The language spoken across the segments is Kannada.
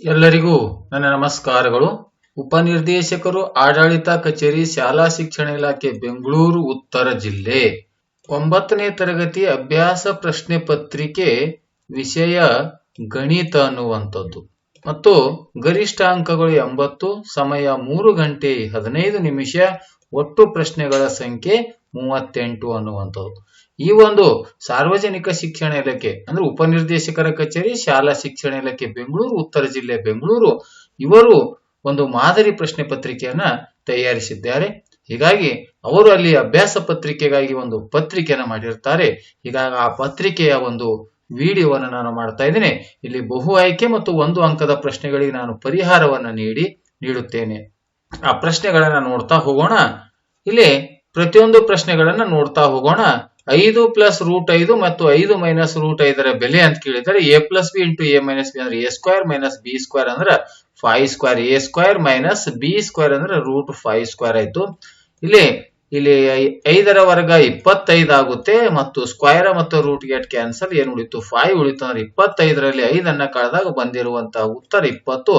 ಎಲ್ಲರಿಗೂ ನನ್ನ ನಮಸ್ಕಾರಗಳು. ಉಪನಿರ್ದೇಶಕರು, ಆಡಳಿತ ಕಚೇರಿ, ಶಾಲಾ ಶಿಕ್ಷಣ ಇಲಾಖೆ, ಬೆಂಗಳೂರು, ಉತ್ತರ ಜಿಲ್ಲೆ. ಒಂಬತ್ತನೇ ತರಗತಿ ಅಭ್ಯಾಸ ಪ್ರಶ್ನೆ ಪತ್ರಿಕೆ ವಿಷಯ ಗಣಿತ ಅನ್ನುವಂಥದ್ದು. ಮತ್ತು ಗರಿಷ್ಠ ಅಂಕಗಳು ಎಂಬತ್ತು, ಸಮಯ ಮೂರು ಗಂಟೆ ಹದಿನೈದು ನಿಮಿಷ, ಒಟ್ಟು ಪ್ರಶ್ನೆಗಳ ಸಂಖ್ಯೆ ಮೂವತ್ತೆಂಟು ಅನ್ನುವಂಥದ್ದು. ಈ ಒಂದು ಸಾರ್ವಜನಿಕ ಶಿಕ್ಷಣ ಇಲಾಖೆ, ಅಂದ್ರೆ ಉಪನಿರ್ದೇಶಕರ ಕಚೇರಿ, ಶಾಲಾ ಶಿಕ್ಷಣ ಇಲಾಖೆ, ಬೆಂಗಳೂರು, ಉತ್ತರ ಜಿಲ್ಲೆ, ಬೆಂಗಳೂರು, ಇವರು ಒಂದು ಮಾದರಿ ಪ್ರಶ್ನೆ ಪತ್ರಿಕೆಯನ್ನ ತಯಾರಿಸಿದ್ದಾರೆ. ಹೀಗಾಗಿ ಅವರು ಅಲ್ಲಿ ಅಭ್ಯಾಸ ಪತ್ರಿಕೆಗಾಗಿ ಒಂದು ಪತ್ರಿಕೆಯನ್ನ ಮಾಡಿರ್ತಾರೆ. ಹೀಗಾಗಿ ಆ ಪತ್ರಿಕೆಯ ಒಂದು ವಿಡಿಯೋವನ್ನು ನಾನು ಮಾಡ್ತಾ ಇದ್ದೇನೆ. ಇಲ್ಲಿ ಬಹು ಆಯ್ಕೆ ಮತ್ತು ಒಂದು ಅಂಕದ ಪ್ರಶ್ನೆಗಳಿಗೆ ನಾನು ಪರಿಹಾರವನ್ನು ನೀಡಿ, ನೀಡುತ್ತೇನೆ. ಆ ಪ್ರಶ್ನೆಗಳನ್ನ ನೋಡ್ತಾ ಹೋಗೋಣ. ಇಲ್ಲಿ ಪ್ರತಿಯೊಂದು ಪ್ರಶ್ನೆಗಳನ್ನ ನೋಡ್ತಾ ಹೋಗೋಣ. ಐದು ಪ್ಲಸ್ ರೂಟ್ ಐದು ಮತ್ತು ಐದು ಮೈನಸ್ ರೂಟ್ ಐದರ ಬೆಲೆ ಅಂತ ಕೇಳಿದರೆ A plus B into A minus B ಅಂದ್ರೆ A square minus B square ಅಂದ್ರೆ five square A square minus B square ಅಂದ್ರೆ ರೂಟ್ ಫೈವ್ ಸ್ಕ್ವೇರ್ ಆಯ್ತು. ಇಲ್ಲಿ ಇಲ್ಲಿ ಐದರ ವರ್ಗ ಇಪ್ಪತ್ತೈದು ಆಗುತ್ತೆ ಮತ್ತು ಸ್ಕ್ವೇರ್ ಮತ್ತು ರೂಟ್ ಗೆಟ್ ಕ್ಯಾನ್ಸಲ್ ಏನ್ ಉಳಿತು? ಫೈವ್ ಉಳಿತು ಅಂದ್ರೆ ಇಪ್ಪತ್ತೈದರಲ್ಲಿ ಐದನ್ನ ಕಳೆದಾಗ ಬಂದಿರುವಂತಹ ಉತ್ತರ ಇಪ್ಪತ್ತು.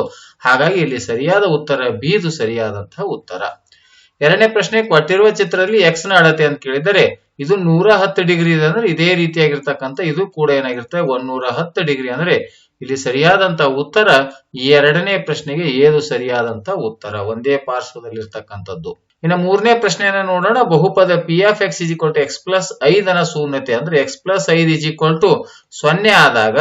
ಹಾಗಾಗಿ ಇಲ್ಲಿ ಸರಿಯಾದ ಉತ್ತರ ಬಿದು ಸರಿಯಾದಂತಹ ಉತ್ತರ. ಎರಡನೇ ಪ್ರಶ್ನೆ, ಕೊಟ್ಟಿರುವ ಚಿತ್ರದಲ್ಲಿ ಎಕ್ಸ್ನ ಅಳತೆ ಅಂತ ಕೇಳಿದರೆ, ಇದು ನೂರ ಹತ್ತು ಡಿಗ್ರಿ ಇದೆ ಅಂದ್ರೆ ಇದೇ ರೀತಿಯಾಗಿರ್ತಕ್ಕಂಥ, ಇದು ಕೂಡ ಏನಾಗಿರುತ್ತೆ, ಒಂದೂರ ಹತ್ತು ಡಿಗ್ರಿ ಅಂದ್ರೆ ಇಲ್ಲಿ ಸರಿಯಾದಂತ ಉತ್ತರ ಎರಡನೇ ಪ್ರಶ್ನೆಗೆ ಏದು ಸರಿಯಾದಂತ ಉತ್ತರ, ಒಂದೇ ಪಾರ್ಶ್ವದಲ್ಲಿರ್ತಕ್ಕಂಥದ್ದು. ಇನ್ನು ಮೂರನೇ ಪ್ರಶ್ನೆಯನ್ನ ನೋಡೋಣ. ಬಹುಪದ P of x is two x plus ಐದನ ಶೂನ್ಯತೆ ಅಂದ್ರೆ ಎಕ್ಸ್ ಪ್ಲಸ್ ಐದು ಇಸ್ ಈಕ್ವಲ್ ಟು ಸೊನ್ನೆ ಆದಾಗ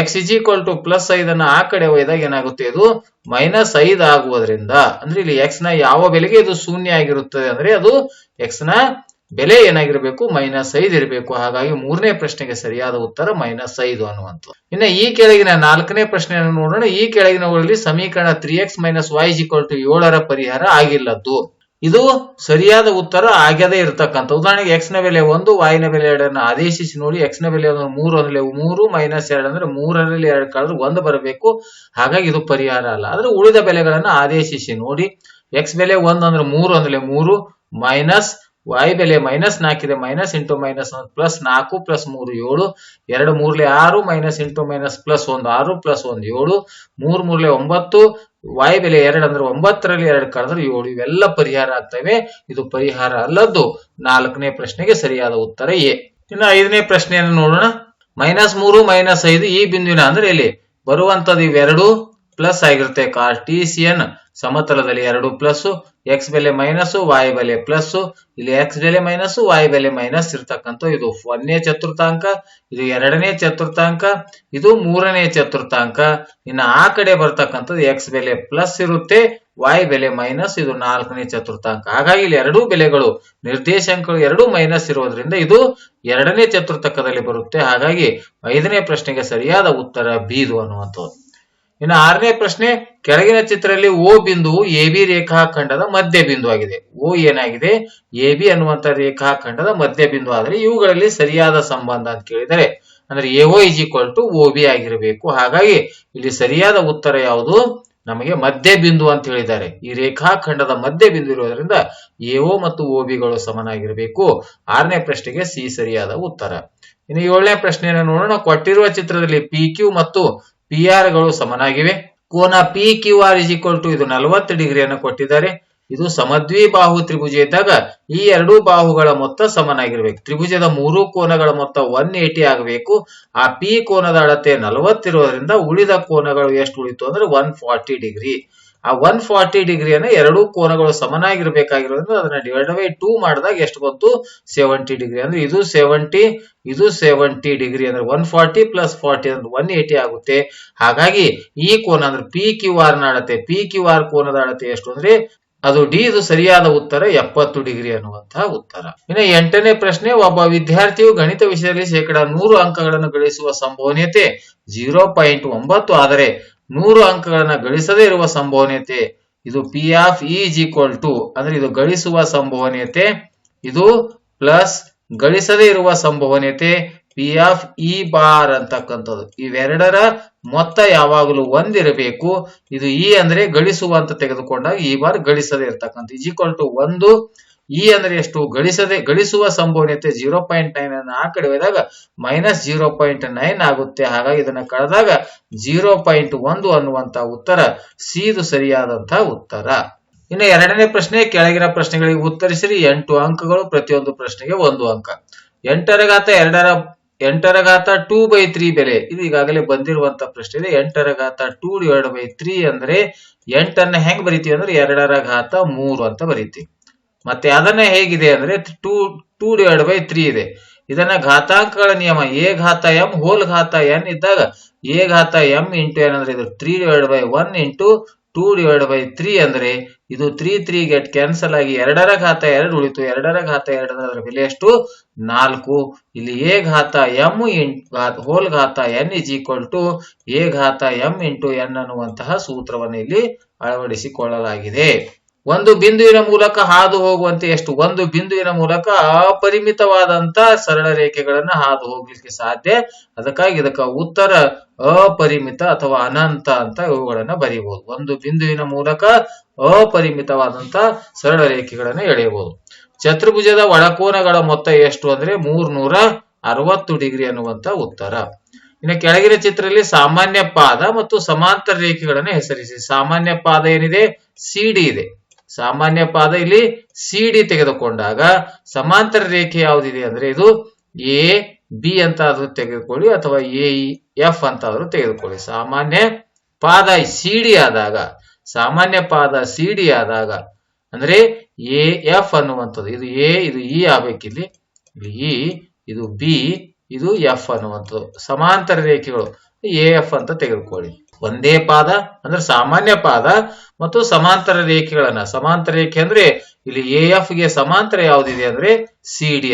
x is equal to plus ಐದನ್ನ ಆ ಕಡೆ ಒಯ್ದಾಗ ಏನಾಗುತ್ತೆ ಇದು? ಮೈನಸ್ ಐದು ಆಗುವುದರಿಂದ. ಅಂದ್ರೆ ಇಲ್ಲಿ ಎಕ್ಸ್ನ ಯಾವ ಬೆಲೆಗೆ ಇದು ಶೂನ್ಯ ಆಗಿರುತ್ತದೆ ಅಂದ್ರೆ ಅದು ಎಕ್ಸ್ನ ಬೆಲೆ ಏನಾಗಿರ್ಬೇಕು? ಮೈನಸ್ ಐದು ಇರಬೇಕು. ಹಾಗಾಗಿ ಮೂರನೇ ಪ್ರಶ್ನೆಗೆ ಸರಿಯಾದ ಉತ್ತರ ಮೈನಸ್ ಐದು ಅನ್ನುವಂಥದ್ದು. ಇನ್ನು ಈ ಕೆಳಗಿನ ನಾಲ್ಕನೇ ಪ್ರಶ್ನೆಯನ್ನು ನೋಡೋಣ. ಈ ಕೆಳಗಿನವುಗಳಲ್ಲಿ ಸಮೀಕರಣ three x minus y equal to ಏಳರ ಪರಿಹಾರ ಆಗಿಲ್ಲದ್ದು. ಇದು ಸರಿಯಾದ ಉತ್ತರ ಆಗದೇ ಇರತಕ್ಕಂಥ. ಉದಾಹರಣೆಗೆ ಎಕ್ಸ್ನ ಬೆಲೆ ಒಂದು ವಾಯಿನ ಬೆಲೆ ಎರಡನ್ನ ಆದೇಶಿಸಿ ನೋಡಿ ಎಕ್ಸ್ನ ಬೆಲೆ ಒಂದು ಮೂರು ಅಂದ್ರೆ ಮೂರು ಮೈನಸ್ ಎರಡು ಅಂದ್ರೆ ಮೂರರಲ್ಲಿ ಎರಡು ಕಳೆದ್ರೆ ಒಂದು ಬರಬೇಕು. ಹಾಗಾಗಿ ಇದು ಪರಿಹಾರ ಅಲ್ಲ. ಆದ್ರೆ ಉಳಿದ ಬೆಲೆಗಳನ್ನ ಆದೇಶಿಸಿ ನೋಡಿ ಎಕ್ಸ್ ಬೆಲೆ ಒಂದು ಅಂದ್ರೆ ಮೂರು ಅಂದ್ರೆ ಮೂರು ಮೈನಸ್ ವಾಯ್ ಬೆಲೆ ಮೈನಸ್ ನಾಲ್ಕಿದೆ ಮೈನಸ್ ಇಂಟು ಮೈನಸ್ ಪ್ಲಸ್ ನಾಲ್ಕು ಪ್ಲಸ್ ಮೂರು, ಏಳು, ಎರಡು ಮೂರ್ಲೆ ಆರು ಮೈನಸ್ ಇಂಟು ಮೈನಸ್ ಪ್ಲಸ್ ಒಂದು, ಆರು ಪ್ಲಸ್ ಒಂದು, ಏಳು, ಮೂರ್ ಮೂರ್ಲೆ ಒಂಬತ್ತು y ಬೆಲೆ ಎರಡು ಅಂದ್ರೆ ಒಂಬತ್ತರಲ್ಲಿ ಎರಡು ಕಳೆದ್ರೆ ಏಳು ಇವೆಲ್ಲ ಪರಿಹಾರ ಆಗ್ತವೆ. ಇದು ಪರಿಹಾರ ಅಲ್ಲದ್ದು ನಾಲ್ಕನೇ ಪ್ರಶ್ನೆಗೆ ಸರಿಯಾದ ಉತ್ತರ ಎ. ಇನ್ನು ಐದನೇ ಪ್ರಶ್ನೆಯನ್ನು ನೋಡೋಣ. ಮೈನಸ್ ಮೂರು, ಮೈನಸ್ ಐದು ಈ ಬಿಂದುವಿನ ಅಂದ್ರೆ ಇಲ್ಲಿ ಬರುವಂತದ್ದು ಇವೆರಡು. ಪ್ಲಸ್ ಆಗಿರುತ್ತೆ ಕಾರ್ಟೀಸಿಯನ್. ಸಮತಲದಲ್ಲಿ ಎರಡು ಪ್ಲಸ್ ಎಕ್ಸ್ ಬೆಲೆ ಮೈನಸ್ ವೈ ಬೆಲೆ ಪ್ಲಸ್ ಇಲ್ಲಿ ಎಕ್ಸ್ ಬೆಲೆ ಮೈನಸ್ ವೈ ಬೆಲೆ ಮೈನಸ್ ಇರ್ತಕ್ಕಂಥ ಇದು ಒಂದನೇ ಚತುರ್ಥಾಂಕ, ಇದು ಎರಡನೇ ಚತುರ್ಥಾಂಕ, ಇದು ಮೂರನೇ ಚತುರ್ಥಾಂಕ. ಇನ್ನು ಆ ಕಡೆ ಬರ್ತಕ್ಕಂಥದ್ದು ಎಕ್ಸ್ ಬೆಲೆ ಪ್ಲಸ್ ಇರುತ್ತೆ ವೈ ಬೆಲೆ ಮೈನಸ್, ಇದು ನಾಲ್ಕನೇ ಚತುರ್ಥಾಂಕ. ಹಾಗಾಗಿ ಇಲ್ಲಿ ಎರಡೂ ಬೆಲೆಗಳು, ನಿರ್ದೇಶಾಂಕಗಳು ಎರಡೂ ಮೈನಸ್ ಇರೋದ್ರಿಂದ ಇದು ಎರಡನೇ ಚತುರ್ಥಕದಲ್ಲಿ ಬರುತ್ತೆ. ಹಾಗಾಗಿ ಐದನೇ ಪ್ರಶ್ನೆಗೆ ಸರಿಯಾದ ಉತ್ತರ ಬೀದು ಅನ್ನುವಂಥದ್ದು. ಇನ್ನು ಆರನೇ ಪ್ರಶ್ನೆ, ಕೆಳಗಿನ ಚಿತ್ರದಲ್ಲಿ ಓ ಬಿಂದುವು ಎ ಬಿ ರೇಖಾಖಂಡದ ಮಧ್ಯ ಬಿಂದು ಆಗಿದೆ. ಓ ಏನಾಗಿದೆ? ಎ ಬಿ ಅನ್ನುವಂತ ರೇಖಾಖಂಡದ ಮಧ್ಯ ಬಿಂದು. ಆದರೆ ಇವುಗಳಲ್ಲಿ ಸರಿಯಾದ ಸಂಬಂಧ ಅಂತ ಕೇಳಿದರೆ, ಅಂದ್ರೆ A O is equal to O B ಆಗಿರಬೇಕು. ಹಾಗಾಗಿ ಇಲ್ಲಿ ಸರಿಯಾದ ಉತ್ತರ ಯಾವುದು? ನಮಗೆ ಮಧ್ಯ ಬಿಂದು ಅಂತ ಹೇಳಿದ್ದಾರೆ. ಈ ರೇಖಾಖಂಡದ ಮಧ್ಯ ಬಿಂದು ಇರುವುದರಿಂದ ಎ ಓ ಮತ್ತು ಓ ಬಿಗಳು ಸಮನಾಗಿರಬೇಕು. ಆರನೇ ಪ್ರಶ್ನೆಗೆ ಸಿ ಸರಿಯಾದ ಉತ್ತರ. ಇನ್ನು ಏಳನೇ ಪ್ರಶ್ನೆಯನ್ನು ನೋಡೋಣ. ಕೊಟ್ಟಿರುವ ಚಿತ್ರದಲ್ಲಿ ಪಿ ಕ್ಯೂ ಮತ್ತು ಪಿ ಆರ್ಗಳು ಸಮನಾಗಿವೆ. ಕೋನ P Q R is equal to ಇದು ನಲವತ್ತು ಡಿಗ್ರಿಯನ್ನು ಕೊಟ್ಟಿದ್ದಾರೆ. ಇದು ಸಮದ್ವಿ ಬಾಹು ತ್ರಿಭುಜ ಇದ್ದಾಗ ಈ ಎರಡೂ ಬಾಹುಗಳ ಮೊತ್ತ ಸಮನಾಗಿರ್ಬೇಕು. ತ್ರಿಭುಜದ ಮೂರು ಕೋನಗಳ ಮೊತ್ತ ಒನ್ ಏಟಿ ಆಗಬೇಕು. ಆ ಪಿ ಕೋನದ ಅಳತೆ ನಲವತ್ತಿರೋದ್ರಿಂದ ಉಳಿದ ಕೋನಗಳು ಎಷ್ಟು ಉಳಿತು ಅಂದ್ರೆ ಒನ್ ಫಾರ್ಟಿ ಡಿಗ್ರಿ. ಆ ಒನ್ ಫಾರ್ಟಿ ಡಿಗ್ರಿಯನ್ನು ಎರಡೂ ಕೋನಗಳು ಸಮನಾಗಿರ್ಬೇಕಾಗಿರೋದ್ರಿಂದ ಅದನ್ನ ಡಿವೈಡ್ ಬೈ ಟೂ ಮಾಡಿದಾಗ ಎಷ್ಟು ಬಂತು? Seventy degree. ಅಂದ್ರೆ ಇದು ಸೆವೆಂಟಿ ಇದು ಸೆವೆಂಟಿ ಡಿಗ್ರಿ. ಅಂದ್ರೆ ಒನ್ ಫಾರ್ಟಿ ಪ್ಲಸ್ ಫಾರ್ಟಿ ಅಂದ್ರೆ ಒನ್ ಏಟಿ ಆಗುತ್ತೆ. ಹಾಗಾಗಿ ಈ ಕೋನ ಅಂದ್ರೆ ಪಿ ಕ್ಯೂ ಆರ್ ಅಳತೆ. ಪಿ ಕ್ಯೂ ಆರ್ ಕೋನದ ಅಳತೆ ಎಷ್ಟು ಅಂದ್ರೆ ಅದು ಡಿ ಇದು ಸರಿಯಾದ ಉತ್ತರ ಎಪ್ಪತ್ತು ಡಿಗ್ರಿ ಅನ್ನುವಂತಹ ಉತ್ತರ. ಇನ್ನು ಎಂಟನೇ ಪ್ರಶ್ನೆ, ಒಬ್ಬ ವಿದ್ಯಾರ್ಥಿಯು ಗಣಿತ ವಿಷಯದಲ್ಲಿ ಶೇಕಡ ನೂರು ಅಂಕಗಳನ್ನು ಗಳಿಸುವ ಸಂಭವನೀಯತೆ ಜೀರೋ ಪಾಯಿಂಟ್ ಒಂಬತ್ತು. ಆದರೆ ನೂರು ಅಂಕಗಳನ್ನ ಗಳಿಸದೇ ಇರುವ ಸಂಭವನೀಯತೆ ಇದು P of is equal to ಅಂದ್ರೆ ಇದು ಗಳಿಸುವ ಸಂಭವನೀಯತೆ, ಇದು ಪ್ಲಸ್ ಗಳಿಸದೇ ಇರುವ ಸಂಭವನೀಯತೆ ಪಿ ಆಫ್ ಇ ಬಾರ್ ಅಂತಕ್ಕಂಥದ್ದು. ಇವೆರಡರ ಮೊತ್ತ ಯಾವಾಗಲೂ ಒಂದಿರಬೇಕು. ಇದು ಇ ಅಂದ್ರೆ ಗಳಿಸುವ ಅಂತ ತೆಗೆದುಕೊಂಡಾಗ ಈ ಬಾರ್ ಗಳಿಸದೇ ಇರ್ತಕ್ಕಂಥ ಈಕ್ವಲ್ ಟು ಒಂದು ಇ ಅಂದ್ರೆ ಎಷ್ಟು? ಗಳಿಸದೆ, ಗಳಿಸುವ ಸಂಭವನೀಯತೆ ಜೀರೋ ಪಾಯಿಂಟ್ ನೈನ್ ಅನ್ನು ಆ ಕಡೆ ಹೋದಾಗ ಮೈನಸ್ ಜೀರೋ ಪಾಯಿಂಟ್ ನೈನ್ ಆಗುತ್ತೆ. ಹಾಗಾಗಿ ಇದನ್ನ ಕಳೆದಾಗ ಜೀರೋ ಪಾಯಿಂಟ್ ಒಂದು ಅನ್ನುವಂತ ಉತ್ತರ, ಸಿದು ಸರಿಯಾದಂತಹ ಉತ್ತರ. ಇನ್ನು ಎರಡನೇ ಪ್ರಶ್ನೆ, ಕೆಳಗಿನ ಪ್ರಶ್ನೆಗಳಿಗೆ ಉತ್ತರಿಸಿರಿ. ಎಂಟು ಅಂಕಗಳು, ಪ್ರತಿಯೊಂದು ಪ್ರಶ್ನೆಗೆ ಒಂದು ಅಂಕ. ಎಂಟರ ಘಾತ ಎರಡರ ಎಂಟರ ಘಾತ ಟೂ ಬೈ ತ್ರೀ ಬೆಲೆ. ಇದು ಈಗಾಗಲೇ ಬಂದಿರುವಂತ ಪ್ರಶ್ನೆ ಇದೆ. ಎಂಟರ ಘಾತ ಟೂ ಡಿವೈಡ್ ಬೈ ತ್ರೀ ಅಂದ್ರೆ ಎಂಟನ್ನ ಹೆಂಗ್ ಬರಿತೀವಿ ಅಂದ್ರೆ ಎರಡರ ಘಾತ ಮೂರು ಅಂತ ಬರಿತೀವಿ. ಮತ್ತೆ ಅದನ್ನೇ ಹೇಗಿದೆ ಅಂದ್ರೆ two two divide by three ಇದೆ. ಇದನ್ನ ಘಾತಾಂಕಗಳ ನಿಯಮ ಎ ಘಾತ ಎಂ ಹೋಲ್ ಘಾತ ಎನ್ ಇದ್ದಾಗ ಎ ಘಾತ ಎಂ ಇಂಟು ಎನ್ ಅಂದ್ರೆ ಇದು three divide by one into two divide by three ಅಂದ್ರೆ ಇದು ತ್ರೀ ತ್ರೀ ಗೆಟ್ ಕ್ಯಾನ್ಸಲ್ ಆಗಿ ಎರಡರ ಘಾತ ಎರಡು ಉಳಿತು. ಎರಡರ ಘಾತ ಎರಡು ಅದರ ಬೆಲೆ ಎಷ್ಟು? ನಾಲ್ಕು. ಇಲ್ಲಿ ಎ ಘಾತ ಎಂ ಇನ್ ಹೋಲ್ ಘಾತ N is equal to A ಘಾತ ಎಂ ಇಂಟು ಎನ್ ಅನ್ನುವಂತಹ ಸೂತ್ರವನ್ನು ಇಲ್ಲಿ ಅಳವಡಿಸಿಕೊಳ್ಳಲಾಗಿದೆ. ಒಂದು ಬಿಂದುವಿನ ಮೂಲಕ ಹಾದು ಹೋಗುವಂತೆ ಎಷ್ಟು? ಒಂದು ಬಿಂದುವಿನ ಮೂಲಕ ಅಪರಿಮಿತವಾದಂತ ಸರಳ ರೇಖೆಗಳನ್ನ ಹಾದು ಹೋಗ್ಲಿಕ್ಕೆ ಸಾಧ್ಯ. ಅದಕ್ಕಾಗಿ ಇದಕ್ಕ ಉತ್ತರ ಅಪರಿಮಿತ ಅಥವಾ ಅನಂತ ಅಂತ ಇವುಗಳನ್ನ ಬರೀಬಹುದು. ಒಂದು ಬಿಂದುವಿನ ಮೂಲಕ ಅಪರಿಮಿತವಾದಂತ ಸರಳ ರೇಖೆಗಳನ್ನ ಎಳೆಯಬಹುದು. ಚತುರ್ಭುಜದ ಒಳಕೋನಗಳ ಮೊತ್ತ ಎಷ್ಟು ಅಂದ್ರೆ ಮೂರ್ನೂರ ಅರವತ್ತು ಡಿಗ್ರಿ ಅನ್ನುವಂತ ಉತ್ತರ. ಇನ್ನು ಕೆಳಗಿನ ಚಿತ್ರದಲ್ಲಿ ಸಾಮಾನ್ಯ ಪಾದ ಮತ್ತು ಸಮಾಂತರ ರೇಖೆಗಳನ್ನ ಹೆಸರಿಸಿ. ಸಾಮಾನ್ಯ ಪಾದ ಏನಿದೆ? ಸಿಡಿ ಇದೆ. ಸಾಮಾನ್ಯ ಪಾದ ಇಲ್ಲಿ ಸಿ ಡಿ ತೆಗೆದುಕೊಂಡಾಗ ಸಮಾಂತರ ರೇಖೆ ಯಾವ್ದಿದೆ ಅಂದ್ರೆ ಇದು ಎ ಬಿ ಅಂತ ಆದ್ರೂ ತೆಗೆದುಕೊಳ್ಳಿ ಅಥವಾ ಎ ಎಫ್ ಅಂತ ಆದ್ರೂ ತೆಗೆದುಕೊಳ್ಳಿ. ಸಾಮಾನ್ಯ ಪಾದ ಸಿಡಿ ಆದಾಗ, ಸಾಮಾನ್ಯ ಪಾದ ಸಿಡಿ ಆದಾಗ ಅಂದ್ರೆ ಎ ಎಫ್ ಅನ್ನುವಂಥದ್ದು. ಇದು ಎ ಇದು ಇ ಆಗ್ಬೇಕಿಲ್ಲಿ. ಇಲ್ಲಿ ಇ ಇದು ಬಿ ಇದು ಎಫ್ ಅನ್ನುವಂಥದ್ದು. ಸಮಾಂತರ ರೇಖೆಗಳು ಎ ಎಫ್ ಅಂತ ತೆಗೆದುಕೊಳ್ಳಿ. ಒಂದೇ ಪಾದ ಅಂದ್ರೆ ಸಾಮಾನ್ಯ ಪಾದ ಮತ್ತು ಸಮಾಂತರ ರೇಖೆಗಳನ್ನ. ಸಮಾಂತರ ರೇಖೆ ಅಂದ್ರೆ ಇಲ್ಲಿ ಎ ಎಫ್ಗೆ ಸಮಾಂತರ ಯಾವ್ದಿದೆ ಅಂದ್ರೆ ಸಿ ಡಿ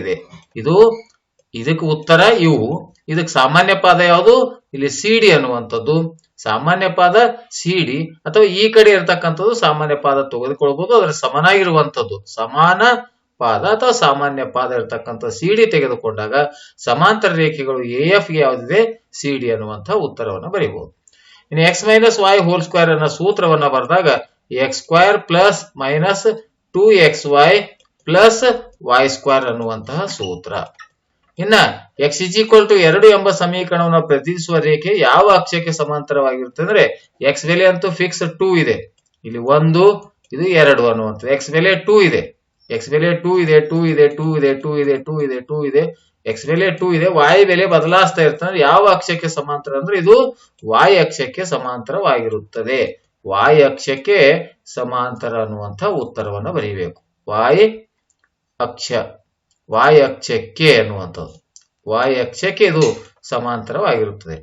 ಇದೆ. ಇದು ಇದಕ್ಕೆ ಉತ್ತರ ಇವು. ಇದಕ್ಕೆ ಸಾಮಾನ್ಯ ಪಾದ ಯಾವುದು? ಇಲ್ಲಿ ಸಿ ಡಿ ಅನ್ನುವಂಥದ್ದು. ಸಾಮಾನ್ಯ ಪಾದ ಸಿ ಡಿ ಅಥವಾ ಈ ಕಡೆ ಇರತಕ್ಕಂಥದ್ದು ಸಾಮಾನ್ಯ ಪಾದ ತೆಗೆದುಕೊಳ್ಬಹುದು ಅದರ ಸಮನಾಗಿರುವಂಥದ್ದು. ಸಮಾನ ಪಾದ ಅಥವಾ ಸಾಮಾನ್ಯ ಪಾದ ಇರತಕ್ಕಂಥ ಸಿ ಡಿ ತೆಗೆದುಕೊಂಡಾಗ ಸಮಾಂತರ ರೇಖೆಗಳು ಎ ಎಫ್ಗೆ ಯಾವ್ದಿದೆ? ಸಿ ಡಿ ಅನ್ನುವಂತಹ ಉತ್ತರವನ್ನು ಬರೀಬಹುದು. ಇನ್ನು x minus y whole square ಅನ್ನೋ ಸೂತ್ರವನ್ನ ಬರೆದಾಗ x square plus minus two x y plus y square ಅನ್ನುವಂತಹ ಸೂತ್ರ. ಇನ್ನ ಎಕ್ಸ್ ಇಸ್ ಈಕ್ವಲ್ ಟು ಎರಡು ಎಂಬ ಸಮೀಕರಣವನ್ನು ಪ್ರತಿನಿಧಿಸುವ ರೇಖೆ ಯಾವ ಅಕ್ಷಕ್ಕೆ ಸಮಾಂತರವಾಗಿರುತ್ತೆ ಅಂದ್ರೆ ಎಕ್ಸ್ ಬೆಲೆ ಅಂತೂ ಫಿಕ್ಸ್ ಟೂ ಇದೆ. ಇಲ್ಲಿ ಒಂದು, ಇದು ಎರಡು ಅನ್ನುವಂಥದ್ದು. ಎಕ್ಸ್ ಬೆಲೆ ಟೂ ಇದೆ. ಎಕ್ಸ್ ಬೆಲೆ ಟೂ ಇದೆ ಟೂ ಇದೆ ಟೂ ಇದೆ ಟೂ ಇದೆ ಟೂ ಇದೆ ಟೂ ಇದೆ. ಎಕ್ಸ್ ಬೆಲೆ ಟೂ ಇದೆ ವಾಯು ಬೆಲೆ ಬದಲಾಯಿಸ್ತಾ ಇರ್ತದೆ ಯಾವ ಅಕ್ಷಕ್ಕೆ ಸಮಾಂತರ ಅಂದ್ರೆ ಇದು ವಾಯು ಅಕ್ಷಕ್ಕೆ ಸಮಾಂತರವಾಗಿರುತ್ತದೆ. ವಾಯು ಅಕ್ಷಕ್ಕೆ ಸಮಾಂತರ ಅನ್ನುವಂಥ ಉತ್ತರವನ್ನು ಬರೀಬೇಕು. ವಾಯು ಅಕ್ಷ ವಾಯು ಅಕ್ಷಕ್ಕೆ ಅನ್ನುವಂಥದ್ದು. ವಾಯು ಅಕ್ಷಕ್ಕೆ ಇದು ಸಮಾಂತರವಾಗಿರುತ್ತದೆ.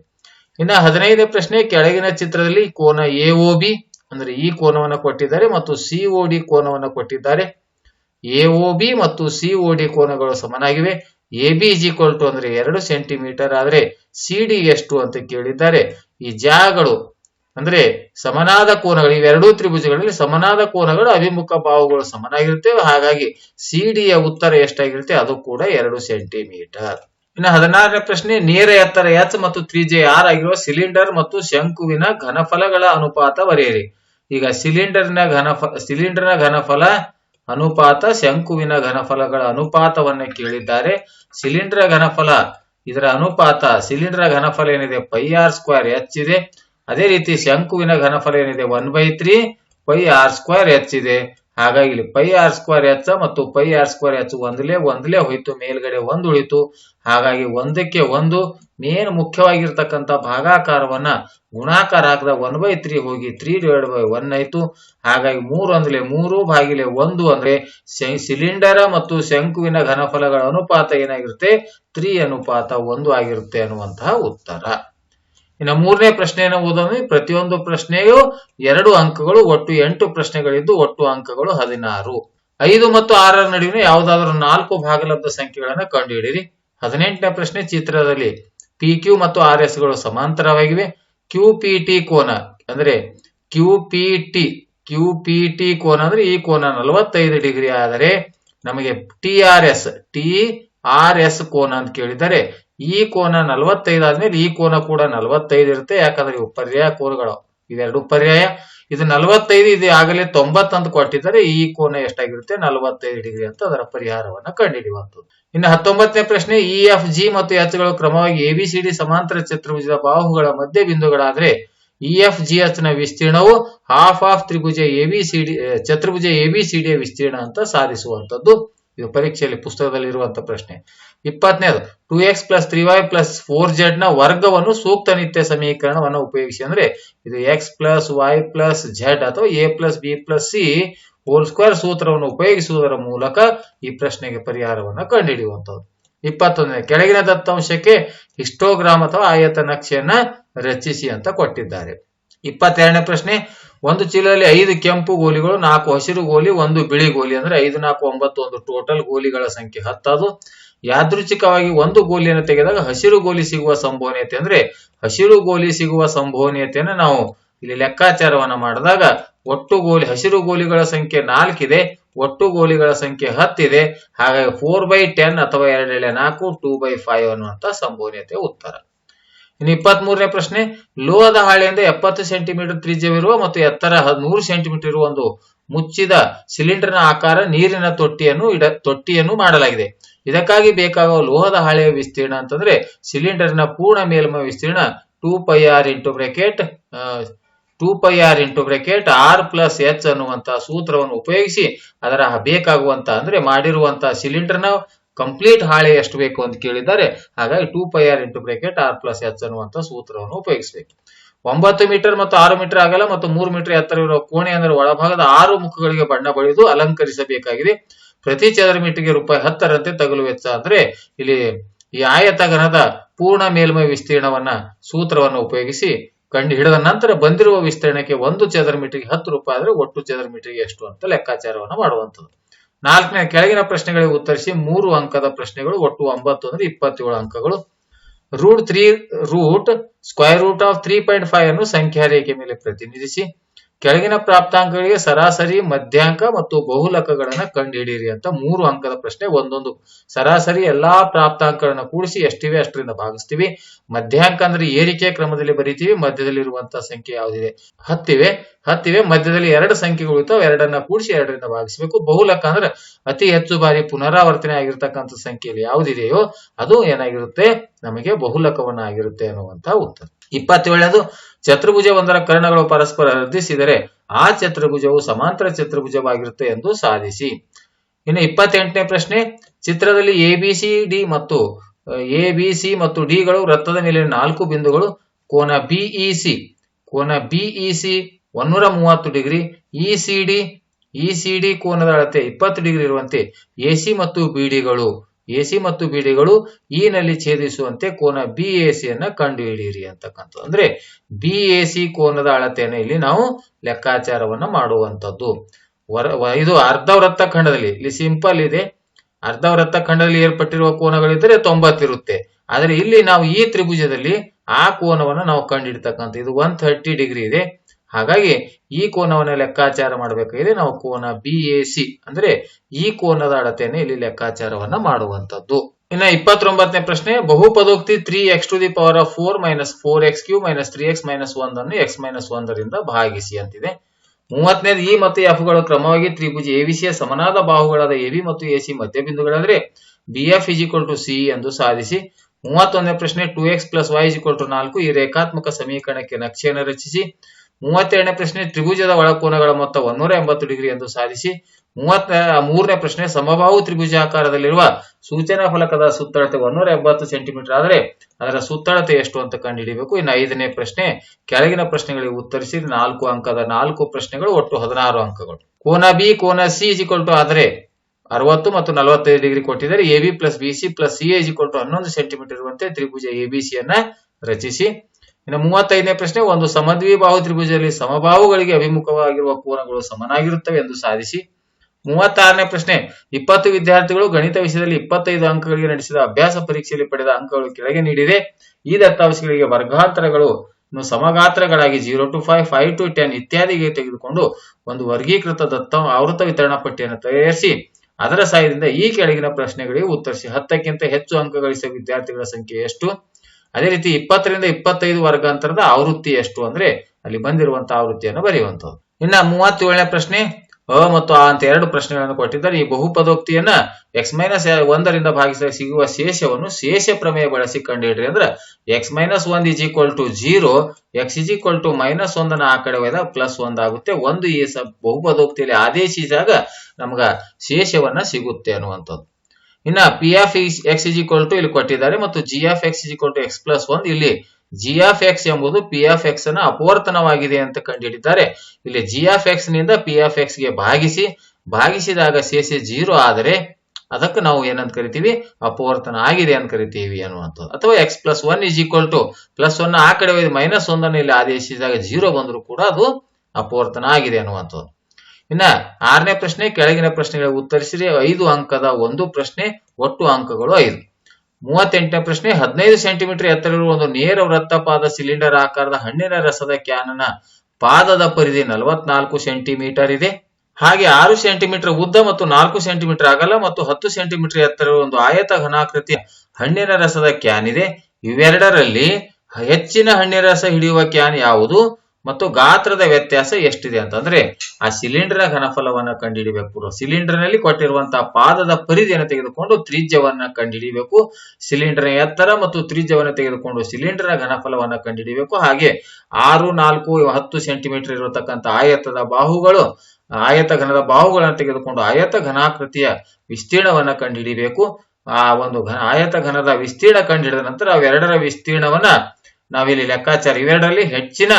ಇನ್ನ ಹದಿನೈದನೇ ಪ್ರಶ್ನೆ, ಕೆಳಗಿನ ಚಿತ್ರದಲ್ಲಿ ಕೋನ ಎ ಒ ಬಿ ಅಂದ್ರೆ ಈ ಕೋನವನ್ನು ಕೊಟ್ಟಿದ್ದಾರೆ ಮತ್ತು ಸಿ ಡಿ ಕೋನವನ್ನ ಕೊಟ್ಟಿದ್ದಾರೆ. ಎ ಒ ಬಿ ಮತ್ತು ಸಿ ಡಿ ಕೋನಗಳು ಸಮನಾಗಿವೆ. A B is equal to ಅಂದ್ರೆ ಎರಡು ಸೆಂಟಿಮೀಟರ್ ಆದ್ರೆ ಸಿ ಡಿ ಎಷ್ಟು ಅಂತ ಕೇಳಿದ್ದಾರೆ. ಈ ಜಾಗಳು ಅಂದ್ರೆ ಸಮನಾದ ಕೋನಗಳು, ಇವೆರಡೂ ತ್ರಿಭುಜಗಳಲ್ಲಿ ಸಮನಾದ ಕೋನಗಳು, ಅಭಿಮುಖ ಭಾವಗಳು ಸಮನಾಗಿರುತ್ತೆ ಹಾಗಾಗಿ ಸಿ ಯ ಉತ್ತರ ಎಷ್ಟಾಗಿರುತ್ತೆ? ಅದು ಕೂಡ ಎರಡು ಸೆಂಟಿಮೀಟರ್ ಇನ್ನು ಹದಿನಾರನೇ ಪ್ರಶ್ನೆ, ನೇರ ಎತ್ತರ ಎಚ್ ಮತ್ತು ತ್ರಿಜೆ ಆರ್ ಆಗಿರುವ ಸಿಲಿಂಡರ್ ಮತ್ತು ಶಂಕುವಿನ ಘನಫಲಗಳ ಅನುಪಾತ ಬರೆಯಿರಿ. ಈಗ ಸಿಲಿಂಡರ್ನ ಘನಫ ಸಿಲಿಂಡರ್ನ ಘನಫಲ ಅನುಪಾತ ಶಂಕುವಿನ ಘನಫಲಗಳ ಅನುಪಾತವನ್ನ ಕೇಳಿದ್ದಾರೆ. ಸಿಲಿಂಡರ್ ಘನಫಲ, ಇದರ ಅನುಪಾತ ಸಿಲಿಂಡರ್ ಘನಫಲ ಏನಿದೆ? ಪೈ ಆರ್ ಸ್ಕ್ವೇರ್ ಎಚ್ ಇದೆ. ಅದೇ ರೀತಿ ಶಂಕುವಿನ ಘನಫಲ ಏನಿದೆ? One by three pi r square h ಇದೆ. ಹಾಗಾಗಿ ಇಲ್ಲಿ ಪೈ ಆರ್ ಸ್ಕ್ವೇರ್ ಎಚ್ ಮತ್ತು ಪೈ ಆರ್ ಸ್ಕ್ವೇರ್ ಎಚ್ ಒಂದ್ಲೇ ಒಂದ್ಲೇ ಹೋಯ್ತು, ಮೇಲ್ಗಡೆ ಒಂದು ಉಳಿತು. ಹಾಗಾಗಿ ಒಂದಕ್ಕೆ ಒಂದು ಮೇನ್ ಮುಖ್ಯವಾಗಿರ್ತಕ್ಕಂಥ ಭಾಗಾಕಾರವನ್ನ ಗುಣಾಕಾರ ಹಾಕಿದಾಗ ಒನ್ ಬೈ ತ್ರೀ ಹೋಗಿ ತ್ರೀ ಡಿವೈಡ್ ಬೈ ಒನ್ ಆಯ್ತು. ಹಾಗಾಗಿ ಮೂರು ಅಂದ್ರೆ ಮೂರು ಭಾಗಿಲೆ ಒಂದು ಅಂದ್ರೆ ಸಿಲಿಂಡರ ಮತ್ತು ಶಂಕುವಿನ ಘನಫಲಗಳ ಅನುಪಾತ ಏನಾಗಿರುತ್ತೆ? ತ್ರೀ ಅನುಪಾತ ಒಂದು ಆಗಿರುತ್ತೆ ಅನ್ನುವಂತಹ ಉತ್ತರ. ಇನ್ನು ಮೂರನೇ ಪ್ರಶ್ನೆಯನ್ನು ಓದೋಣ? ಪ್ರತಿಯೊಂದು ಪ್ರಶ್ನೆಯು ಎರಡು ಅಂಕಗಳು, ಒಟ್ಟು ಎಂಟು ಪ್ರಶ್ನೆಗಳಿದ್ದು ಒಟ್ಟು ಅಂಕಗಳು ಹದಿನಾರು. ಐದು ಮತ್ತು ಆರರ ನಡುವಿನ ಯಾವುದಾದರೂ ನಾಲ್ಕು ಭಾಗಲಬ್ಧ ಸಂಖ್ಯೆಗಳನ್ನು ಕಂಡುಹಿಡಿಯಿರಿ. ಹದಿನೆಂಟನೇ ಪ್ರಶ್ನೆ ಚಿತ್ರದಲ್ಲಿ ಪಿ ಕ್ಯೂ ಮತ್ತು ಆರ್ ಎಸ್ಗಳು ಸಮಾಂತರವಾಗಿವೆ. ಕ್ಯೂ ಪಿ ಟಿ ಕೋನ ಅಂದ್ರೆ Q P T Q P T ಕೋನ ಅಂದ್ರೆ ಈ ಕೋನ ನಲವತ್ತೈದು ಡಿಗ್ರಿ ಆದರೆ ನಮಗೆ T R S T R S ಕೋನ ಅಂತ ಕೇಳಿದರೆ ಈ ಕೋನ ನಲವತ್ತೈದು ಆದ್ಮೇಲೆ ಈ ಕೋನ ಕೂಡ ನಲವತ್ತೈದು ಇರುತ್ತೆ. ಯಾಕಂದ್ರೆ ಇವು ಪರ್ಯಾಯ ಕೋನಗಳು. ಇವೆರಡು ಪರ್ಯಾಯ. ಇದು ನಲವತ್ತೈದು, ಇದು ಆಗಲೇ ತೊಂಬತ್ತು ಅಂತ ಕೊಟ್ಟಿದ್ದಾರೆ. ಈ ಕೋನ ಎಷ್ಟಾಗಿರುತ್ತೆ? ನಲವತ್ತೈದು ಡಿಗ್ರಿ ಅಂತ ಅದರ ಪರಿಹಾರವನ್ನ ಕಂಡುಹಿಡಿಯುವಂಥದ್ದು. ಇನ್ನು ಹತ್ತೊಂಬತ್ತನೇ ಪ್ರಶ್ನೆ ಇ ಎಫ್ ಜಿ ಮತ್ತು ಎಚ್ಗಳು ಕ್ರಮವಾಗಿ ಎ ಬಿ ಸಿ ಡಿ ಸಮಾಂತರ ಚತುರ್ಭುಜದ ಬಾಹುಗಳ ಮಧ್ಯ ಬಿಂದುಗಳಾದ್ರೆ ಇ ಎಫ್ ಜಿ ಎಚ್ನ ವಿಸ್ತೀರ್ಣವು ಹಾಫ್ ಆಫ್ ತ್ರಿಭುಜ ಎ ಬಿ ಸಿ ಡಿ ಚತುರ್ಭುಜ ಎ ಬಿ ಸಿ ಡಿಯ ವಿಸ್ತೀರ್ಣ ಅಂತ ಸಾಧಿಸುವಂತದ್ದು ಇದು ಪರೀಕ್ಷೆಯಲ್ಲಿ ಪುಸ್ತಕದಲ್ಲಿ ಇರುವಂತ ಪ್ರಶ್ನೆ. ಇಪ್ಪತ್ತನೇದು two x plus three y plus four ಜೆಡ್ನ ವರ್ಗವನ್ನು ಸೂಕ್ತ ನಿತ್ಯ ಸಮೀಕರಣವನ್ನು ಉಪಯೋಗಿಸಿ ಅಂದ್ರೆ ಇದು x plus y plus z ಅಥವಾ A plus B plus C whole square ಸೂತ್ರವನ್ನು ಉಪಯೋಗಿಸುವುದರ ಮೂಲಕ ಈ ಪ್ರಶ್ನೆಗೆ ಪರಿಹಾರವನ್ನು ಕಂಡುಹಿಡಿಯುವಂತದ್ದು ಇಪ್ಪತ್ತೊಂದನೇ, ಕೆಳಗಿನ ದತ್ತಾಂಶಕ್ಕೆ ಹಿಸ್ಟೋಗ್ರಾಮ್ ಅಥವಾ ಆಯತ ನಕ್ಷೆಯನ್ನ ರಚಿಸಿ ಅಂತ ಕೊಟ್ಟಿದ್ದಾರೆ. ಇಪ್ಪತ್ತೆರಡನೇ ಪ್ರಶ್ನೆ, ಒಂದು ಚೀಲದಲ್ಲಿ ಐದು ಕೆಂಪು ಗೋಲಿಗಳು, ನಾಲ್ಕು ಹಸಿರು ಗೋಲಿ, ಒಂದು ಬಿಳಿ ಗೋಲಿ ಅಂದ್ರೆ ಐದು, ನಾಲ್ಕು, ಒಂಬತ್ತು, ಒಂದು ಟೋಟಲ್ ಗೋಲಿಗಳ ಸಂಖ್ಯೆ ಹತ್ತದು. ಯಾದೃಚ್ಛಿಕವಾಗಿ ಒಂದು ಗೋಲಿಯನ್ನು ತೆಗೆದಾಗ ಹಸಿರು ಗೋಲಿ ಸಿಗುವ ಸಂಭವನೀಯತೆ ಅಂದ್ರೆ ಹಸಿರು ಗೋಲಿ ಸಿಗುವ ಸಂಭವನೀಯತೆಯನ್ನು ನಾವು ಇಲ್ಲಿ ಲೆಕ್ಕಾಚಾರವನ್ನ ಮಾಡಿದಾಗ ಒಟ್ಟು ಗೋಲಿ ಹಸಿರು ಗೋಲಿಗಳ ಸಂಖ್ಯೆ ನಾಲ್ಕಿದೆ ಒಟ್ಟು ಗೋಲಿಗಳ ಸಂಖ್ಯೆ ಹತ್ತಿದೆ ಹಾಗಾಗಿ ಫೋರ್ ಬೈ ಟೆನ್ ಅಥವಾ ಎರಡೆಳೆ ನಾಲ್ಕು ಟೂ ಬೈ ಫೈವ್ ಅನ್ನುವಂತ ಸಂಭವನೀಯತೆ ಉತ್ತರ. ಇನ್ನು ಇಪ್ಪತ್ತ್ ಮೂರನೇ ಪ್ರಶ್ನೆ, ಲೋಹದ ಹಾಳೆಯಿಂದ ಎಪ್ಪತ್ತು ಸೆಂಟಿಮೀಟರ್ ತ್ರಿಜ್ಯವಿರುವ ಮತ್ತು ಎತ್ತರ ನೂರು ಸೆಂಟಿಮೀಟರ್ ಇರುವ ಒಂದು ಮುಚ್ಚಿದ ಸಿಲಿಂಡರ್ನ ಆಕಾರ ನೀರಿನ ತೊಟ್ಟಿಯನ್ನು ಇಡ, ತೊಟ್ಟಿಯನ್ನು ಮಾಡಲಾಗಿದೆ. ಇದಕ್ಕಾಗಿ ಬೇಕಾಗುವ ಲೋಹದ ಹಾಳೆಯ ವಿಸ್ತೀರ್ಣ ಅಂತಂದ್ರೆ ಸಿಲಿಂಡರ್ನ ಪೂರ್ಣ ಮೇಲ್ಮೈ ವಿಸ್ತೀರ್ಣ two pi r into bracket two pi r into bracket, r plus h ಅನ್ನುವಂತಹ ಸೂತ್ರವನ್ನು ಉಪಯೋಗಿಸಿ ಅದರ ಬೇಕಾಗುವಂತ ಅಂದ್ರೆ ಮಾಡಿರುವಂತ ಸಿಲಿಂಡರ್ನ ಕಂಪ್ಲೀಟ್ ಹಾಳೆ ಎಷ್ಟು ಬೇಕು ಅಂತ ಕೇಳಿದ್ದಾರೆ. ಹಾಗಾಗಿ two pi r into bracket, r plus h ಅನ್ನುವಂತಹ ಸೂತ್ರವನ್ನು ಉಪಯೋಗಿಸಬೇಕು. ಒಂಬತ್ತು ಮೀಟರ್ ಮತ್ತು ಆರು ಮೀಟರ್ ಆಗಲ್ಲ, ಮತ್ತು ಮೂರು ಮೀಟರ್ ಎತ್ತರವಿರುವ ಕೋಣೆ ಅಂದ್ರೆ ಒಳಭಾಗದ ಆರು ಮುಖಗಳಿಗೆ ಬಣ್ಣ ಬಳಿದು ಅಲಂಕರಿಸಬೇಕಾಗಿದೆ. ಪ್ರತಿ ಚದರ ಮೀಟರ್ಗೆ ರೂಪಾಯಿ ಹತ್ತರಂತೆ ತಗಲು ವೆಚ್ಚ ಅಂದ್ರೆ ಇಲ್ಲಿ ಈ ಆಯತಗನದ ಪೂರ್ಣ ಮೇಲ್ಮೈ ವಿಸ್ತೀರ್ಣವನ್ನ ಸೂತ್ರವನ್ನು ಉಪಯೋಗಿಸಿ ಕಂಡು ಹಿಡಿದ ನಂತರ ಬಂದಿರುವ ವಿಸ್ತೀರ್ಣಕ್ಕೆ ಒಂದು ಚದರ ಮೀಟರ್ಗೆ ಹತ್ತು ರೂಪಾಯಿ ಆದ್ರೆ ಒಟ್ಟು ಚದರ ಮೀಟರ್ಗೆ ಎಷ್ಟು ಅಂತ ಲೆಕ್ಕಾಚಾರವನ್ನು ಮಾಡುವಂಥದ್ದು. ನಾಲ್ಕನೇ ಕೆಳಗಿನ ಪ್ರಶ್ನೆಗಳಿಗೆ ಉತ್ತರಿಸಿ ಮೂರು ಅಂಕದ ಪ್ರಶ್ನೆಗಳು, ಒಟ್ಟು ಒಂಬತ್ತು ಅಂದ್ರೆ ಇಪ್ಪತ್ತೇಳು ಅಂಕಗಳು. Root three root square root of three point five ಅನ್ನು ಸಂಖ್ಯಾ ರೇಖೆ ಮೇಲೆ ಪ್ರತಿನಿಧಿಸಿ. ಕೆಳಗಿನ ಪ್ರಾಪ್ತಾಂಕಗಳಿಗೆ ಸರಾಸರಿ, ಮಧ್ಯಾಂಕ ಮತ್ತು ಬಹುಲಕಗಳನ್ನ ಕಂಡುಹಿಡಿಯಿರಿ ಅಂತ ಮೂರು ಅಂಕದ ಪ್ರಶ್ನೆ ಒಂದೊಂದು. ಸರಾಸರಿ ಎಲ್ಲಾ ಪ್ರಾಪ್ತಾಂಕಗಳನ್ನ ಕೂಡಿಸಿ ಎಷ್ಟಿವೆ ಅಷ್ಟರಿಂದ ಭಾಗಿಸ್ತೀವಿ. ಮಧ್ಯಾಂಕ ಅಂದ್ರೆ ಏರಿಕೆ ಕ್ರಮದಲ್ಲಿ ಬರೀತೀವಿ ಮಧ್ಯದಲ್ಲಿ ಇರುವಂತಹ ಸಂಖ್ಯೆ ಯಾವುದಿದೆ? ಹತ್ತಿವೆ. ಹತ್ತಿವೆ, ಮಧ್ಯದಲ್ಲಿ ಎರಡು ಸಂಖ್ಯೆಗಳು ಇರ್ತಾವೆ, ಎರಡನ್ನ ಕೂಡಿಸಿ ಎರಡರಿಂದ ಭಾಗಿಸಬೇಕು. ಬಹುಲಕ ಅಂದ್ರೆ ಅತಿ ಹೆಚ್ಚು ಬಾರಿ ಪುನರಾವರ್ತನೆ ಆಗಿರ್ತಕ್ಕಂಥ ಸಂಖ್ಯೆಯಲ್ಲಿ ಯಾವುದಿದೆಯೋ ಅದು ಏನಾಗಿರುತ್ತೆ? ನಮಗೆ ಬಹುಲಕವನ್ನ ಆಗಿರುತ್ತೆ ಅನ್ನುವಂತ ಉತ್ತರ. ಇಪ್ಪತ್ತೇಳನೇದು ಚತುರ್ಭುಜ ಒಂದರ ಕರ್ಣಗಳು ಪರಸ್ಪರ ವರ್ಧಿಸಿದರೆ ಆ ಚತುರ್ಭುಜವು ಸಮಾಂತರ ಚತುರ್ಭುಜವಾಗಿರುತ್ತೆ ಎಂದು ಸಾಧಿಸಿ. ಇನ್ನು ಇಪ್ಪತ್ತೆಂಟನೇ ಪ್ರಶ್ನೆ, ಚಿತ್ರದಲ್ಲಿ ಎ ಬಿ ಸಿ ಡಿ ಮತ್ತು ಎ ಬಿ ಸಿ ಮತ್ತು ಡಿ ಗಳು ವೃತ್ತದ ಮೇಲಿನ ನಾಲ್ಕು ಬಿಂದುಗಳು, ಕೋನ ಬಿಇ ಸಿ ಕೋನ ಬಿಇ ಸಿ ಒನ್ನೂರ ಮೂವತ್ತು degree E C D E C D ಕೋನದ ಅಳತೆ ಇಪ್ಪತ್ತು ಡಿಗ್ರಿ ಇರುವಂತೆ ಎ ಸಿ ಮತ್ತು ಬಿಡಿಗಳು ಎಸಿ ಮತ್ತು ಬಿಡಿಗಳು ಇ ನಲ್ಲಿ ಛೇದಿಸುವಂತೆ ಕೋನ ಬಿ ಎ ಸಿ ಅನ್ನ ಕಂಡುಹಿಡಿಯಿರಿ ಅಂತಕ್ಕಂಥದ್ದು. ಅಂದ್ರೆ ಬಿ ಎ ಸಿ ಕೋನದ ಅಳತೆಯನ್ನು ಇಲ್ಲಿ ನಾವು ಲೆಕ್ಕಾಚಾರವನ್ನ ಮಾಡುವಂತದ್ದು ಇದು ಅರ್ಧ ವೃತ್ತ ಖಂಡದಲ್ಲಿ, ಇಲ್ಲಿ ಸಿಂಪಲ್ ಇದೆ. ಅರ್ಧ ವೃತ್ತ ಖಂಡದಲ್ಲಿ ಏರ್ಪಟ್ಟಿರುವ ಕೋನಗಳಿದ್ದರೆ ತೊಂಬತ್ತಿರುತ್ತೆ ಆದ್ರೆ ಇಲ್ಲಿ ನಾವು ಈ ತ್ರಿಭುಜದಲ್ಲಿ ಆ ಕೋನವನ್ನು ನಾವು ಕಂಡಿಡ್ತಕ್ಕಂಥ ಇದು ಒನ್ ಥರ್ಟಿ ಡಿಗ್ರಿ ಇದೆ. ಹಾಗಾಗಿ ಈ ಕೋನವನ್ನು ಲೆಕ್ಕಾಚಾರ ಮಾಡಬೇಕಾಗಿದೆ ನಾವು ಕೋನ ಬಿ ಎ ಸಿ ಅಂದ್ರೆ ಈ ಕೋನದ ಅಳತೆಯನ್ನು ಇಲ್ಲಿ ಲೆಕ್ಕಾಚಾರವನ್ನ ಮಾಡುವಂತದ್ದು ಇನ್ನ ಇಪ್ಪತ್ತೊಂಬತ್ತನೇ ಪ್ರಶ್ನೆ, ಬಹುಪದೋಕ್ತಿ three x to the power of four minus four x cube minus three x minus ಒಂದನ್ನು ಎಕ್ಸ್ ಮೈನಸ್ ಒಂದರಿಂದ ಭಾಗಿಸಿ ಅಂತಿದೆ. ಮೂವತ್ತನೇದು ಇ ಮತ್ತು ಎಫ್ಗಳು ಕ್ರಮವಾಗಿ ತ್ರಿಭುಜ ಎಬಿಸಿಯ ಸಮನಾದ ಬಾಹುಗಳಾದ ಎಬಿ ಮತ್ತು A C ಮಧ್ಯಬಿಂದುಗಳಾದ್ರೆ B F is to C ಎಂದು ಸಾಧಿಸಿ. ಮೂವತ್ತೊಂದನೇ ಪ್ರಶ್ನೆ two x plus y is to ನಾಲ್ಕು ಈ ರೇಖಾತ್ಮಕ ಸಮೀಕರಣಕ್ಕೆ ನಕ್ಷೆಯನ್ನು ರಚಿಸಿ. ಮೂವತ್ತೆರಡನೇ ಪ್ರಶ್ನೆ ತ್ರಿಭುಜದ ಒಳಕೋನಗಳ ಮೊತ್ತ ಒಂದೂರ ಎಂಬತ್ತು ಡಿಗ್ರಿ ಎಂದು ಸಾಧಿಸಿ, ಮೂವತ್ತ ಮೂರನೇ ಪ್ರಶ್ನೆ ಸಮಬಾಹು ತ್ರಿಭುಜಾಕಾರದಲ್ಲಿರುವ ಸೂಚನಾ ಫಲಕದ ಸುತ್ತಳತೆ ಒಂದೂರ ಎಂಬತ್ತು ಸೆಂಟಿಮೀಟರ್ ಆದರೆ ಅದರ ಸುತ್ತಳತೆ ಎಷ್ಟು ಅಂತ ಕಂಡುಹಿಡಿಯಬೇಕು ಇನ್ನು ಐದನೇ ಪ್ರಶ್ನೆ, ಕೆಳಗಿನ ಪ್ರಶ್ನೆಗಳಿಗೆ ಉತ್ತರಿಸಿ, ನಾಲ್ಕು ಅಂಕದ ನಾಲ್ಕು ಪ್ರಶ್ನೆಗಳು, ಒಟ್ಟು ಹದಿನಾರು ಅಂಕಗಳು. ಕೋನ ಬಿ, ಕೋನ ಸಿ ಇಜಿಕ್ವಲ್ ಟು ಆದರೆ ಅರವತ್ತು ಮತ್ತು ನಲವತ್ತೈದು ಡಿಗ್ರಿ ಕೊಟ್ಟಿದ್ದಾರೆ A B plus B C plus C is equal to ಹನ್ನೊಂದು ಸೆಂಟಿಮೀಟರ್ ಇರುವಂತೆ ತ್ರಿಭುಜ ಎಬಿಸಿಯನ್ನ ರಚಿಸಿ. ಇನ್ನು ಮೂವತ್ತೈದನೇ ಪ್ರಶ್ನೆ, ಒಂದು ಸಮದ್ವಿಬಾಹು ತ್ರಿಭುಜದಲ್ಲಿ ಸಮಬಾಹುಗಳಿಗೆ ಅಭಿಮುಖವಾಗಿರುವ ಕೋನಗಳು ಸಮನಾಗಿರುತ್ತವೆ ಎಂದು ಸಾಧಿಸಿ. ಮೂವತ್ತಾರನೇ ಪ್ರಶ್ನೆ, ಇಪ್ಪತ್ತು ವಿದ್ಯಾರ್ಥಿಗಳು ಗಣಿತ ವಿಷಯದಲ್ಲಿ ಇಪ್ಪತ್ತೈದು ಅಂಕಗಳಿಗೆ ನಡೆಸಿದ ಅಭ್ಯಾಸ ಪರೀಕ್ಷೆಯಲ್ಲಿ ಪಡೆದ ಅಂಕಗಳು ಕೆಳಗೆ ನೀಡಿದೆ. ಈ ದತ್ತಾಂಶಗಳಿಗೆ ವರ್ಗಾಂತರಗಳು ಸಮಗಾತ್ರಗಳಾಗಿ zero to five five to ten ಇತ್ಯಾದಿಗೆ ತೆಗೆದುಕೊಂಡು ಒಂದು ವರ್ಗೀಕೃತ ದತ್ತ ಆವೃತ ವಿತರಣಾ ಪಟ್ಟಿಯನ್ನು ತಯಾರಿಸಿ. ಅದರ ಸಹಾಯದಿಂದ ಈ ಕೆಳಗಿನ ಪ್ರಶ್ನೆಗಳಿಗೆ ಉತ್ತರಿಸಿ. ಹತ್ತಕ್ಕಿಂತ ಹೆಚ್ಚು ಅಂಕ ಗಳಿಸಿದ ವಿದ್ಯಾರ್ಥಿಗಳ ಸಂಖ್ಯೆ ಎಷ್ಟು? ಅದೇ ರೀತಿ ಇಪ್ಪತ್ತರಿಂದ ಇಪ್ಪತ್ತೈದು ವರ್ಗಾಂತರದ ಆವೃತ್ತಿ ಎಷ್ಟು ಅಂದ್ರೆ ಅಲ್ಲಿ ಬಂದಿರುವಂತಹ ಆವೃತ್ತಿಯನ್ನು ಬರೆಯುವಂಥದ್ದು. ಇನ್ನ ಮೂವತ್ತೇಳನೇ ಪ್ರಶ್ನೆ, ಅ ಮತ್ತು ಆ ಅಂತ ಎರಡು ಪ್ರಶ್ನೆಗಳನ್ನು ಕೊಟ್ಟಿದ್ದಾರೆ. ಈ ಬಹುಪದೋಕ್ತಿಯನ್ನ ಎಕ್ಸ್ ಮೈನಸ್ ಒಂದರಿಂದ ಭಾಗಿಸಿದಾಗ ಸಿಗುವ ಶೇಷವನ್ನು ಶೇಷ ಪ್ರಮೇಯ ಬಳಸಿ ಕಂಡುಹಿಡ್ರಿ ಅಂದ್ರೆ ಎಕ್ಸ್ ಮೈನಸ್ ಒಂದ್ is equal to zero x is equal to minus ಒಂದನ್ನ ಆ ಕಡೆ ಒಯ್ದಾಗ ಪ್ಲಸ್ ಒಂದ್ ಆಗುತ್ತೆ. ಒಂದು ಈ ಬಹುಪದೋಕ್ತಿಯಲ್ಲಿ ಆದೇಶಿಸಿದಾಗ ನಮ್ಗ ಶೇಷವನ್ನ ಸಿಗುತ್ತೆ ಅನ್ನುವಂಥದ್ದು. ಇನ್ನ P of x is equal to ಇಲ್ಲಿ ಕೊಟ್ಟಿದ್ದಾರೆ ಮತ್ತು G of x is equal to x plus ಒಂದ್ ಇಲ್ಲಿ ಜಿ ಆಫ್ ಎಕ್ಸ್ ಎಂಬುದು ಪಿ ಆಫ್ ಎಕ್ಸ್ನ ಅಪವರ್ತನವಾಗಿದೆ ಅಂತ ಕಂಡುಹಿಡಿದ್ದಾರೆ ಇಲ್ಲಿ ಜಿ ಆಫ್ ಎಕ್ಸ್ನಿಂದ ಪಿ ಆಫ್ ಎಕ್ಸ್ಗೆ ಭಾಗಿಸಿ, ಭಾಗಿಸಿದಾಗ ಶೇಷ ಜೀರೋ ಆದರೆ ಅದಕ್ಕೆ ನಾವು ಏನಂತ ಕರಿತೀವಿ? ಅಪವರ್ತನ ಆಗಿದೆ ಅಂತ ಕರಿತೀವಿ ಅನ್ನುವಂಥದ್ದು. ಅಥವಾ x plus one is equal to plus one ಆ ಕಡೆ ಮೈನಸ್ ಒಂದನ್ನು ಇಲ್ಲಿ ಆದೇಶಿಸಿದಾಗ ಜೀರೋ ಬಂದರೂ ಕೂಡ ಅದು ಅಪವರ್ತನ ಆಗಿದೆ ಅನ್ನುವಂಥದ್ದು. ಇನ್ನ ಆರನೇ ಪ್ರಶ್ನೆ, ಕೆಳಗಿನ ಪ್ರಶ್ನೆಗಳಿಗೆ ಉತ್ತರಿಸಿರಿ. ಐದು ಅಂಕದ ಒಂದು ಪ್ರಶ್ನೆ, ಒಟ್ಟು ಅಂಕಗಳು ಐದು. ಮೂವತ್ತೆಂಟನೇ ಪ್ರಶ್ನೆ, ಹದಿನೈದು ಸೆಂಟಿಮೀಟರ್ ಎತ್ತರವಿರುವ ಒಂದು ನೇರ ವೃತ್ತಪಾದ ಸಿಲಿಂಡರ್ ಆಕಾರದ ಹಣ್ಣಿನ ರಸದ ಕ್ಯಾನ್ನ ಪಾದದ ಪರಿಧಿ ನಲವತ್ನಾಲ್ಕು ಸೆಂಟಿಮೀಟರ್ ಇದೆ. ಹಾಗೆ ಆರು ಸೆಂಟಿಮೀಟರ್ ಉದ್ದ ಮತ್ತು ನಾಲ್ಕು ಸೆಂಟಿಮೀಟರ್ ಅಗಲ ಮತ್ತು ಹತ್ತು ಸೆಂಟಿಮೀಟರ್ ಎತ್ತರವಿರುವ ಒಂದು ಆಯತ ಘನಾಕೃತಿಯ ಹಣ್ಣಿನ ರಸದ ಕ್ಯಾನ್ ಇದೆ. ಇವೆರಡರಲ್ಲಿ ಹೆಚ್ಚಿನ ಹಣ್ಣಿನ ರಸ ಹಿಡಿಯುವ ಕ್ಯಾನ್ ಯಾವುದು? ಮತ್ತು ಗಾತ್ರದ ವ್ಯತ್ಯಾಸ ಎಷ್ಟಿದೆ ಅಂತಂದ್ರೆ ಆ ಸಿಲಿಂಡರ್ನ ಘನಫಲವನ್ನ ಕಂಡುಹಿಡಿಬೇಕು ಸಿಲಿಂಡರ್ನಲ್ಲಿ ಕೊಟ್ಟಿರುವಂತಹ ಪಾದದ ಪರಿಧಿಯನ್ನು ತೆಗೆದುಕೊಂಡು ತ್ರಿಜ್ಯವನ್ನ ಕಂಡುಹಿಡಿಯಬೇಕು ಸಿಲಿಂಡರ್ ಎತ್ತರ ಮತ್ತು ತ್ರಿಜ್ಯವನ್ನು ತೆಗೆದುಕೊಂಡು ಸಿಲಿಂಡರ್ ಘನಫಲವನ್ನ ಕಂಡುಹಿಡಿಯಬೇಕು ಹಾಗೆ ಆರು, ನಾಲ್ಕು, ಹತ್ತು ಸೆಂಟಿಮೀಟರ್ ಇರತಕ್ಕಂಥ ಆಯತದ ಬಾಹುಗಳು, ಆಯತ ಘನದ ಬಾಹುಗಳನ್ನು ತೆಗೆದುಕೊಂಡು ಆಯತ ಘನಾಕೃತಿಯ ವಿಸ್ತೀರ್ಣವನ್ನ ಕಂಡುಹಿಡಿಬೇಕು ಆ ಒಂದು ಘನ, ಆಯತ ಘನದ ವಿಸ್ತೀರ್ಣ ಕಂಡುಹಿಡಿದ ನಂತರ ಅವೆರಡರ ವಿಸ್ತೀರ್ಣವನ್ನ ನಾವಿಲ್ಲಿ ಲೆಕ್ಕಾಚಾರ, ಇವೆರಡರಲ್ಲಿ ಹೆಚ್ಚಿನ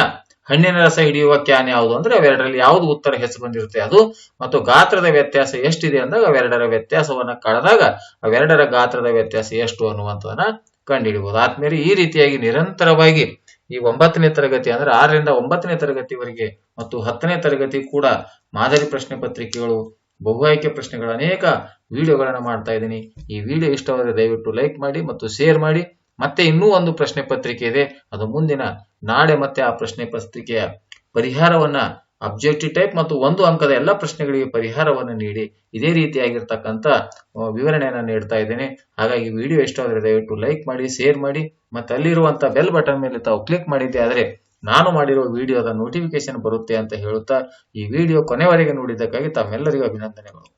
ಹಣ್ಣಿನ ರಸ ಹಿಡಿಯುವ ಕ್ಯಾನ್ ಯಾವುದು ಅಂದ್ರೆ ಅವೆರಡರಲ್ಲಿ ಯಾವುದು ಉತ್ತರ ಹೆಸರು ಬಂದಿರುತ್ತೆ ಅದು, ಮತ್ತು ಗಾತ್ರದ ವ್ಯತ್ಯಾಸ ಎಷ್ಟಿದೆ ಅಂದಾಗ ಅವೆರಡರ ವ್ಯತ್ಯಾಸವನ್ನ ಕಳೆದಾಗ ಅವೆರಡರ ಗಾತ್ರದ ವ್ಯತ್ಯಾಸ ಎಷ್ಟು ಅನ್ನುವಂಥದನ್ನ ಕಂಡುಹಿಡಿಬಹುದು ಆದ್ಮೇಲೆ ಈ ರೀತಿಯಾಗಿ ನಿರಂತರವಾಗಿ ಈ ಒಂಬತ್ತನೇ ತರಗತಿ ಅಂದ್ರೆ ಆರರಿಂದ ಒಂಬತ್ತನೇ ತರಗತಿವರೆಗೆ ಮತ್ತು ಹತ್ತನೇ ತರಗತಿ ಕೂಡ ಮಾದರಿ ಪ್ರಶ್ನೆ ಪತ್ರಿಕೆಗಳು ಬಹು ಆಯ್ಕೆ ಪ್ರಶ್ನೆಗಳು ಅನೇಕ ವಿಡಿಯೋಗಳನ್ನು ಮಾಡ್ತಾ ಇದ್ದೀನಿ. ಈ ವಿಡಿಯೋ ಇಷ್ಟವಾದರೆ ದಯವಿಟ್ಟು ಲೈಕ್ ಮಾಡಿ ಮತ್ತು ಶೇರ್ ಮಾಡಿ. ಮತ್ತೆ ಇನ್ನೂ ಒಂದು ಪ್ರಶ್ನೆ ಪತ್ರಿಕೆ ಇದೆ. ಅದು ಮುಂದಿನ ನಾಳೆ ಮತ್ತೆ ಆ ಪ್ರಶ್ನೆ ಪತ್ರಿಕೆಯ ಪರಿಹಾರವನ್ನ ಅಬ್ಜೆಕ್ಟಿವ್ ಟೈಪ್ ಮತ್ತು ಒಂದು ಅಂಕದ ಎಲ್ಲ ಪ್ರಶ್ನೆಗಳಿಗೆ ಪರಿಹಾರವನ್ನು ನೀಡಿ. ಇದೇ ರೀತಿಯಾಗಿರ್ತಕ್ಕಂಥ ವಿವರಣೆಯನ್ನು ನೀಡ್ತಾ ಇದ್ದೇನೆ. ಹಾಗಾಗಿ ವಿಡಿಯೋ ಇಷ್ಟವಾದರೆ ದಯವಿಟ್ಟು ಲೈಕ್ ಮಾಡಿ ಶೇರ್ ಮಾಡಿ, ಮತ್ತೆ ಅಲ್ಲಿರುವಂತಹ ಬೆಲ್ ಬಟನ್ ಮೇಲೆ ತಾವು ಕ್ಲಿಕ್ ಮಾಡಿದ್ದೆ ಆದರೆ ನಾನು ಮಾಡಿರುವ ವಿಡಿಯೋದ ನೋಟಿಫಿಕೇಶನ್ ಬರುತ್ತೆ ಅಂತ ಹೇಳುತ್ತಾ ಈ ವಿಡಿಯೋ ಕೊನೆವರೆಗೆ ನೋಡಿದ್ದಕ್ಕಾಗಿ ತಮ್ಮೆಲ್ಲರಿಗೂ ಅಭಿನಂದನೆಗಳು.